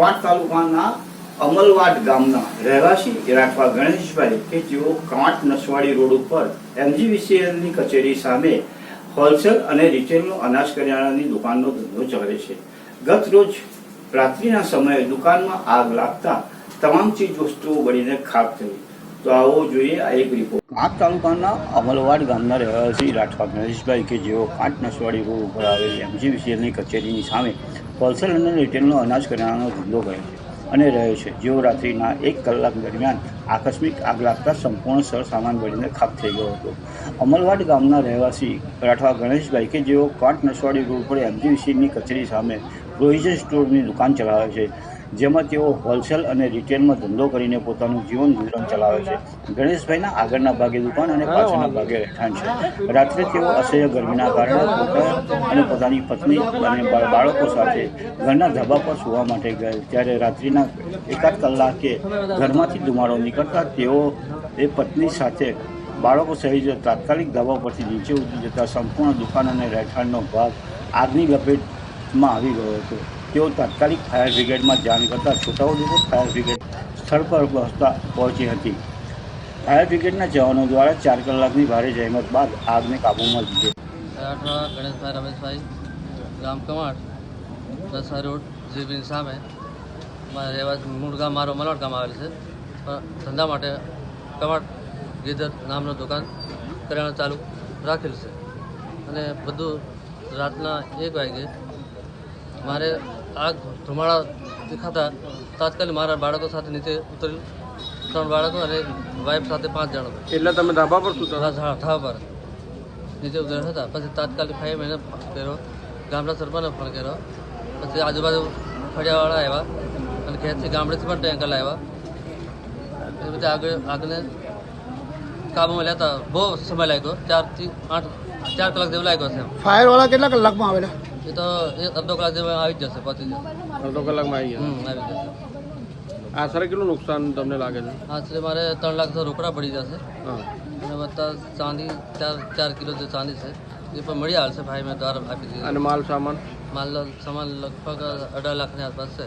તાલુકાના અમલવાડ ગામના રહેવાસી રાઠવા ગણેશભાઈ કે જેઓ કાંટ નસવાડી રોડ ઉપર એમજીવીસીએલની કચેરી સામે હોલસેલ અને રિટેલનો અનાજ કરિયાણાની દુકાનનો ધંધો ચલાવે છે. ગત રોજ રાત્રિના સમયે દુકાનમાં આગ લાગતા તમામ ચીજ વસ્તુઓ બળીને ખાક થઈ. તો આવો જોઈએ આ એક રિપોર્ટ કાંટ તાલુકાના અમલવાડ ગામના રહેવાસી રાઠવા ગણેશભાઈ કે જેઓ કાંટ નસવાડી રોડ ઉપર આવેલી એમજીવીસીએલની કચેરીની સામે હોલસેલ અને રિટેલનો અનાજ કરિયાણાનો ધંધો કરે છે અને રહે છે. જેઓ રાત્રિના એક કલાક દરમિયાન આકસ્મિક આગ લાગતા સંપૂર્ણ સર સામાન બળીને ખાક થઈ ગયો હતો. અમલવાડ ગામના રહેવાસી રાઠવા ગણેશભાઈ કે જેઓ કાંઠ નસવાડી રોડ પર એમજીવીસીની કચેરી સામે પ્રોવિઝન સ્ટોરની દુકાન ચલાવે છે. જેમાં તેઓ હોલસેલ અને રિટેલમાં ધંધો કરીને પોતાનું જીવન ગુજરાન ચલાવે છે. ગણેશભાઈના આગળના ભાગે દુકાન અને પાછળના ભાગે રહેઠાણ છે. રાત્રે તેઓ અસહ્ય ગરમીના કારણે પોતા અને પોતાની પત્ની અને બાળકો સાથે ઘરના ધાબા પર સૂવા માટે ગયા ત્યારે રાત્રિના એકાદ કલાકે ઘરમાંથી ધુમાડો નીકળતા તેઓ એ પત્ની સાથે બાળકો સહિત તાત્કાલિક ધાબા પરથી નીચે ઉતરી જતા સંપૂર્ણ દુકાન અને રહેઠાણનો ભાગ આગની લપેટમાં આવી ગયો હતો. તેઓ તાત્કાલિક ફાયર બ્રિગેડમાં જાણ કરતા છોટાઉદેપુર ફાયર બ્રિગેડ સ્થળ પર પહોંચતા પહોંચી હતી. ફાયર બ્રિગેડના જવાનો દ્વારા ચાર કલાકની ભારે જહેમત બાદ આગને કાબૂમાં લીધી. ગણેશભાઈ રમેશભાઈ, ગામ કમાડ, દસવા રોડ જીબીન સામે. મારા રહેવા મૂળ ગામ, મારો મલાડ ગામ આવેલ છે. પણ ધંધા માટે કમાડ ગીધર નામનો દુકાન, કરિયાણું ચાલુ રાખેલ છે. અને બધું રાતના એક વાગે મારે આગ ધુમાડા દેખાતા તાત્કાલિક મારા બાળકો સાથે નીચે ઉતર્યું. ત્રણ બાળકો અને વાઈફ સાથે પાંચ જણ એટલે તમે ધાબા પર સુતા હા હા પર. નીચે ઉતર્યા હતા. પછી તાત્કાલિક ફાઈ મહિને કર્યો. ગામડા સરપંચને ફોન કર્યો. પછી આજુબાજુ ફળિયાવાળા આવ્યા અને ઘેરથી ગામડેથી પણ ટેન્કર આવ્યા એ બધા આગળ આગને કાબુમાં લેતા બહુ સમય લાગ્યો. ચારથી આઠ ચાર કલાક જેવું લાગ્યો છે ફાયર વાળા કેટલા કલાકમાં આવેલા? એ તો અડધો કલાક જેમાં આવી જ જશે પતી જશે. અડધો કલાકમાં આવી જશે? આવી જશે. આશરે કેટલું નુકસાન તમને લાગે છે? આશરે મારે ત્રણ લાખ તો રોકડા પડી જશે. અને વત્તા ચાંદી ચાર ચાર કિલો જે ચાંદી છે એ પણ મળી આવશે ભાઈ મેં દ્વારા આપી દીધી. અને માલ સામાન? માલ સામાન લગભગ અઢાર લાખની આસપાસ છે.